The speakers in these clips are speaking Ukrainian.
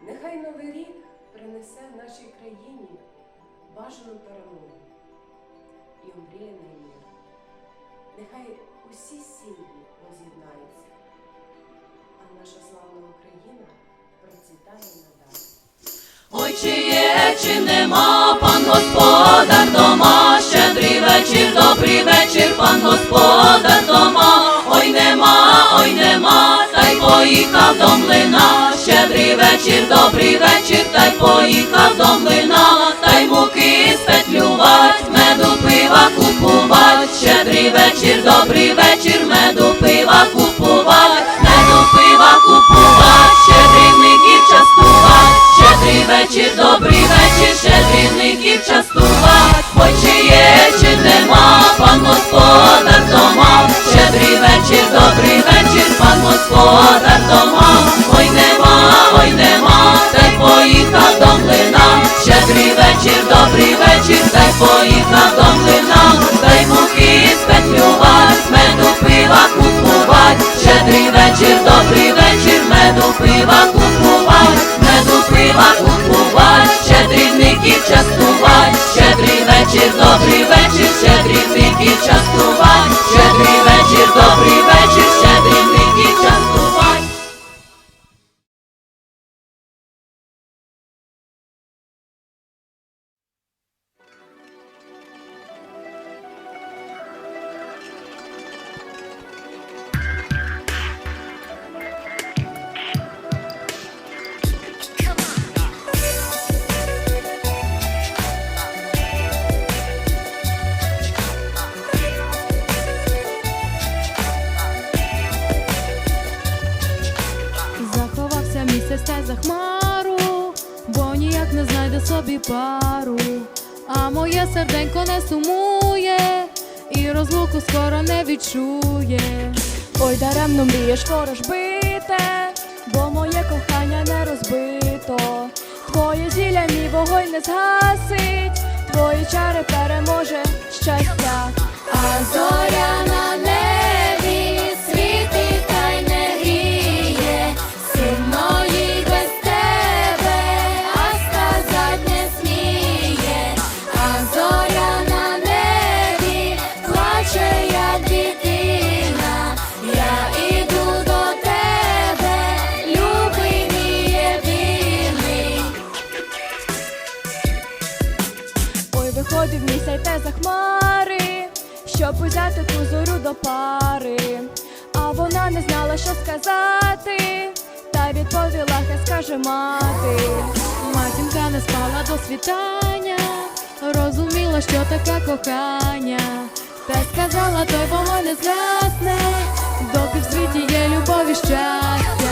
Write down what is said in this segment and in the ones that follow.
Нехай Новий рік принесе нашій країні бажану перемогу і омріяний мир. Нехай усі сім'ї воз'єднаються, а наша славна Україна процвітає надалі. Ой, чи є, чи нема, пан господар дома, щедрий вечір, добрий вечір, пан господар дома, ой нема, ой нема, та й поїхав до млина, вечір, добрий вечір, та й поїхав до млина, та й муки спетлювать, меду пива купувать, щедрий вечір, добрий вечір, меду добрий вечір, меду пива купувай, меду пива купувай, щедрівників частувай, щедрий вечір, добрий вечір, щедрівників частувать, бо ніяк не знайде собі пару. А моє серденько не сумує, і розлуку скоро не відчує. Ой, даремно мрієш ворожбите, бо моє кохання не розбито. Твоє зілля мій вогонь не згасить, твої чари переможе щастя. А зоря на небі виходив те за хмари, щоб узяти ту зорю до пари. А вона не знала, що сказати, та відповіла, хай скаже мати. Матінка не спала до світання, розуміла, що таке кохання. Та сказала, той вогонь не згасне, доки в світі є любов і щастя.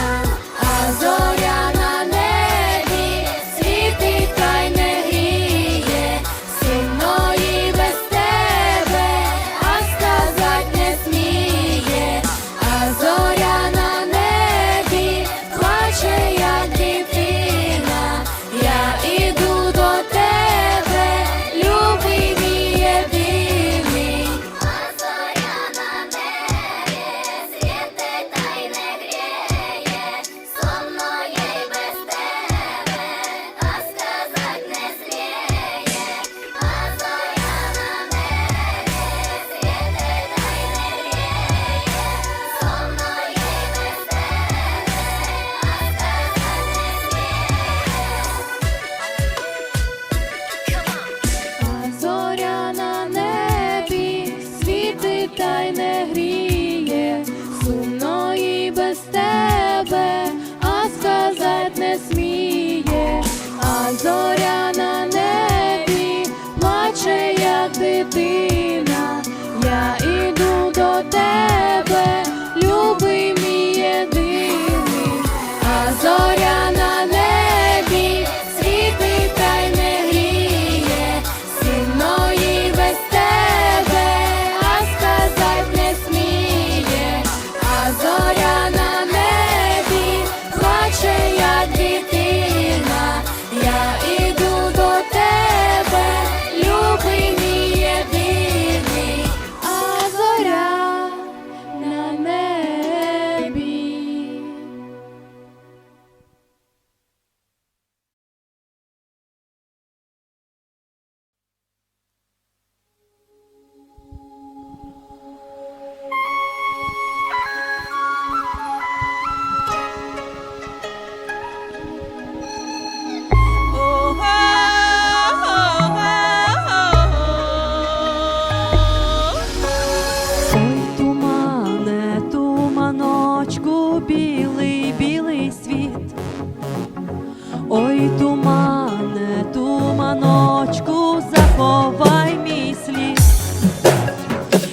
Ночку, заховай мій слід,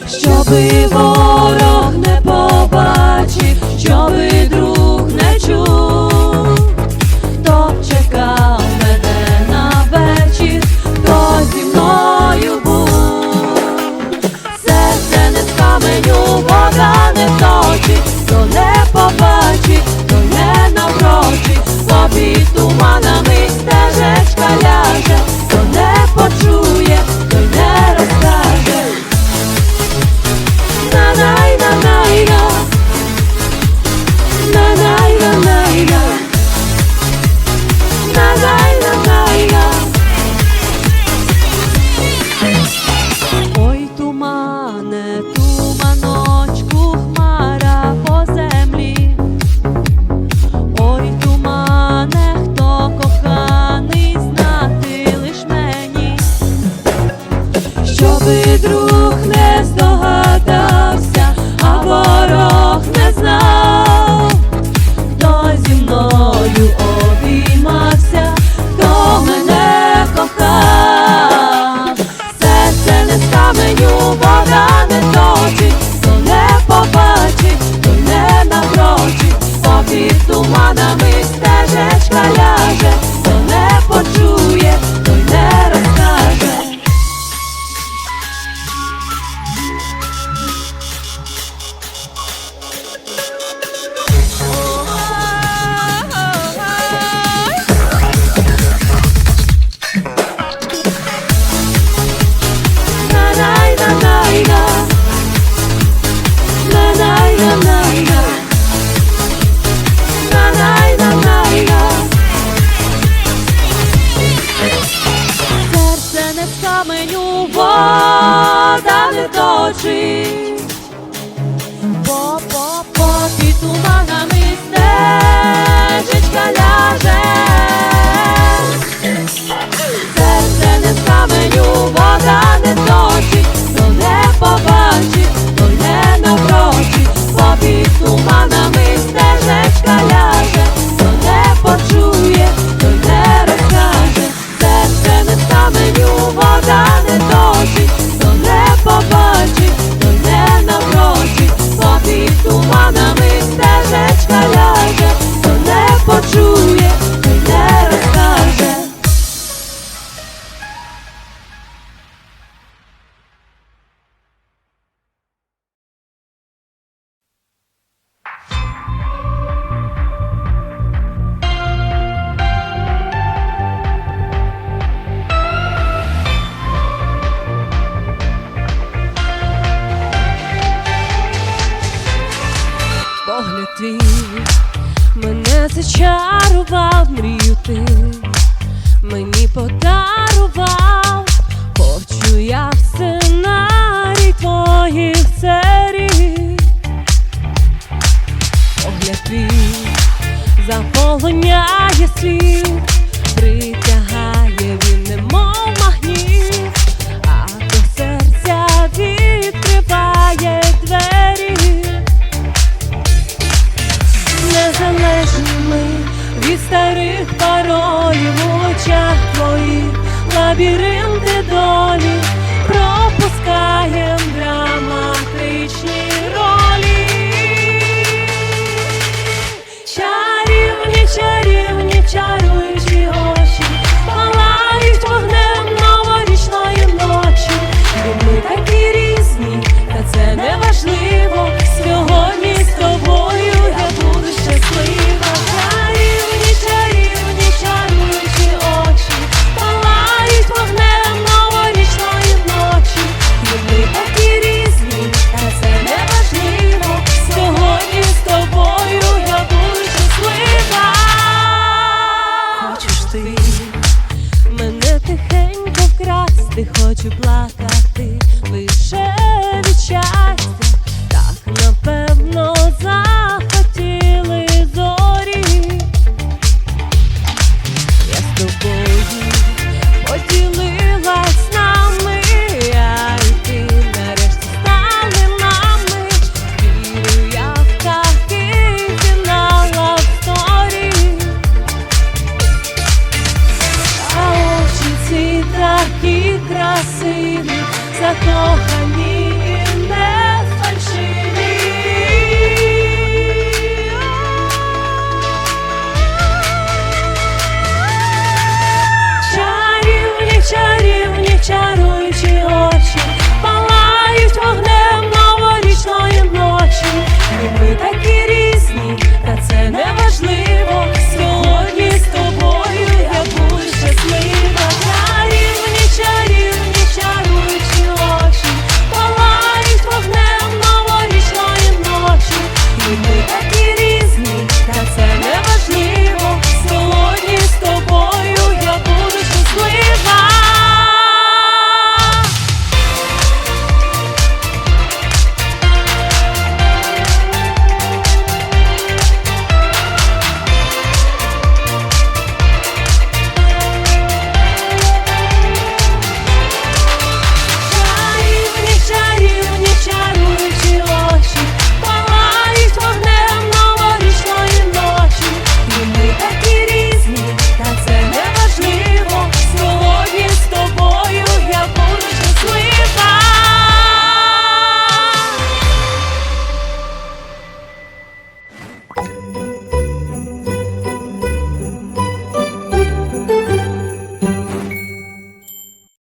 щоби ворог не побачив, щоби друг не чув, хто чекав мене на вечір, хто зі мною був, серце не з каменю, вода не точить, хто не побачить, хто не навпрочить, собі тумана. coming. You todo. полоняє світ. Ти хочу плакати лише.